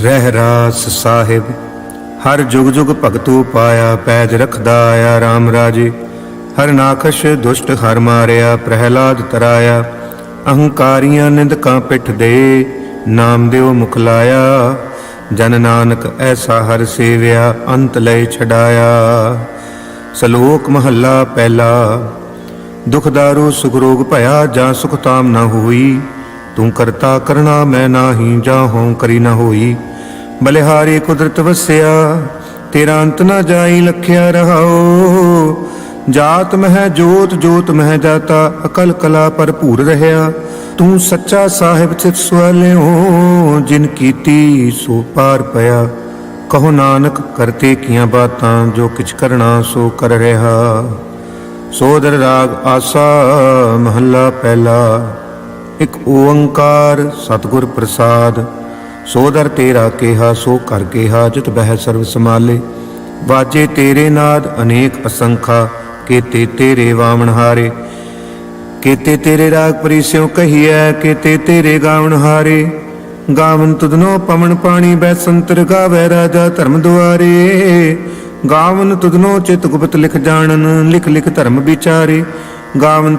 ਰਹਿ ਰਾਸ ਸਾਹਿਬ, ਹਰ ਜੁਗ ਜੁਗ ਭਗਤੂ ਪਾਇਆ ਪੈਜ ਰਖਦਾ ਆਇਆ RAM ਰਾਜੇ, ਹਰ ਨਾਖਸ਼ ਦੁਸ਼ਟ ਹਰ ਮਾਰਿਆ, ਪ੍ਰਹਿਲਾਦ ਤਰਾਇਆ, ਅਹੰਕਾਰੀਆਂ ਨਿੰਦਕਾਂ ਪਿੱਠ ਦੇ, ਨਾਮ ਦਿਓ ਮੁਖ ਲਾਇਆ, ਜਨ ਨਾਨਕ ਐਸਾ ਹਰ ਸੇਵਿਆ, ਅੰਤ ਲੈ ਛਡਾਇਆ। ਸ਼ਲੋਕ ਮਹੱਲਾ ਪਹਿਲਾ, ਦੁਖ ਦਾਰੂ ਸੁਖ ਰੋਗ ਭਇਆ ਜਾਂ ਸੁਖ ਤਾਮ ਨਾ ਹੋਈ ਤੂੰ ਕਰਤਾ ਕਰਣਾ ਮੈਂ ਨਾਹੀ ਜਾਂ ਹੋਂ ਕਰੀ ਨਾ ਹੋਈ। ਬਲਿਹਾਰੀ ਕੁਦਰਤ ਵਸਿਆ, ਤੇਰਾ ਅੰਤ ਨਾ ਜਾਈ ਲਖਿਆ ਰਹਾਓ ਜਾਤ ਮਹਿ ਜੋਤ ਜੋਤ ਮਹਿ ਜਾਤਾ, ਅਕਲ ਕਲਾ ਭਰਪੂਰ ਰਹਿਆ। ਤੂੰ ਸੱਚਾ ਸਾਹਿਬ ਚਿਤ ਸੁਆਲਿਓ ਜਿਨ ਕੀਤੀ ਸੋ ਪਾਰ ਪਿਆ। ਕਹੋ ਨਾਨਕ, ਕਰਤੇ ਕੀਆਂ ਬਾਤਾਂ, ਜੋ ਕਿਛ ਕਰਨਾ ਸੋ ਕਰ ਰਿਹਾ। ਸੋਦਰ ਰਾਗ ਆਸਾ, ਮਹੱਲਾ ਪਹਿਲਾ। ਇੱਕ ਓੰਕਾਰ ਸਤਿਗੁਰ ਪ੍ਰਸਾਦ ਸੋਦਰ ਤੇਰਾ ਕਿਹਾ, ਸੋ ਕਰ ਕਿਹਾ, ਜਿਤ ਬਹਿ ਸਰਬ ਸਮਾਲੇ ਵਾਜੇ ਤੇਰੇ ਨਾਦ ਅਨੇਕ ਅਸੰਖਾ, ਕੀਤੇ ਤੇਰੇ ਵਾਵਣ ਹਾਰੇ। ਕੀਤੇ ਤੇਰੇ ਰਾਗ ਪਰਿਸਿਉ ਕਹੀਐ, ਕੀਤੇ ਤੇਰੇ ਗਾਵਣ ਹਾਰੇ। ਗਾਵਨ ਤੁਧਨੋ ਪਵਨ ਪਾਣੀ ਬੈਸੰਤਰ ਗਾਵੈ, ਰਾਜਾ ਧਰਮ ਦੁਆਰੇ। ਗਾਵਨ ਤੁਧਨੋ ਚਿਤ ਗੁਪਤ ਲਿਖ ਜਾਣਨ, ਲਿਖ ਲਿਖ ਧਰਮ ਵਿਚਾਰੇ। ਗਾਵਨ